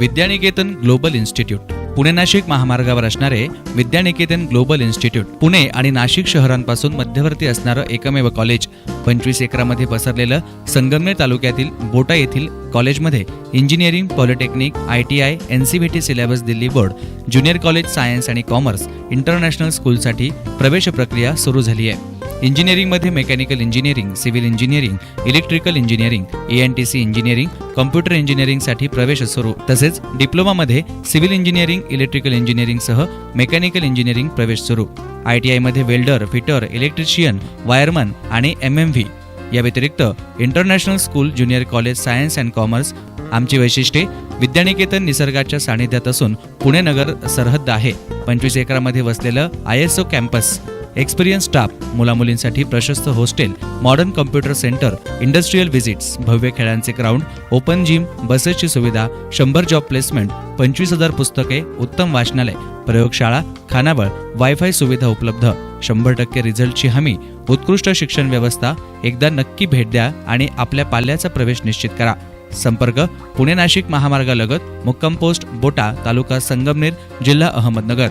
Vidyaniketan global institute. Pune Nashik महामार्गावर असणारे विद्यानिकेतन global institute. Pune आणि नाशिक शहरांपासून मध्यवर्ती असणारं एकमेव कॉलेज पंचवीस एकरामध्ये पसरलेलं संगमनेर तालुक्यातील बोटा येथील कॉलेजमध्ये engineering polytechnic I T I N C V T syllabus Delhi board junior college science आणि कॉमर्स इंटरनॅशनल स्कूलसाठी प्रवेश प्रक्रिया सुरू झाली आहे. इंजिनिअरिंगमध्ये mechanical engineering civil engineering electrical engineering A N T C engineering computer इंजिनिअरिंगसाठी प्रवेश सुरू. तसेच डिप्लोमामध्ये सिव्हिल इंजिनिअरिंग इलेक्ट्रिकल इंजिनिअरिंगसह मेकॅनिकल इंजिनिअरिंग प्रवेश सुरू. आय टी आयमध्ये वेल्डर फिटर इलेक्ट्रिशियन वायरमन आणि एम एम व्ही. या व्यतिरिक्त international school junior college science and commerce आमची वैशिष्ट्ये विद्यानिकेतन निसर्गाच्या सानिध्यात असून पुणे नगर सरहद्द आहे. पंचवीस एकरामध्ये वसलेलं I S O campus experience staff मुलामुलींसाठी प्रशस्त hostel modern computer centre industrial visits भव्य खेळांचे ग्राउंड ओपन जिम बसेसची सुविधा शंभर जॉब प्लेसमेंट पंचवीस हजार पुस्तके उत्तम वाचनालय प्रयोगशाळा खानावळ वायफाय सुविधा उपलब्ध. शंभर टक्के रिझल्टची हमी उत्कृष्ट शिक्षण व्यवस्था एकदा नक्की भेट द्या आणि आपल्या पाल्याचा प्रवेश निश्चित करा. संपर्क पुणे नाशिक महामार्गालगत मुक्कम पोस्ट बोटा तालुका संगमनेर जिल्हा अहमदनगर.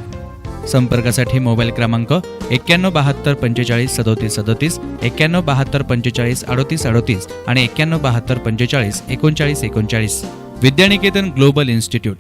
संपर्कासाठी मोबाईल क्रमांक एक्क्याण्णव बहात्तर पंचेचाळीस सदोतीस सदोतीस एक्क्याण्णव बहात्तर पंचेचाळीस अडोतीस अडोतीस आणि एक्क्याण्णव बहात्तर पंचेचाळीस एकोणचाळीस एकोणचाळीस. Vidyaniketan global institute.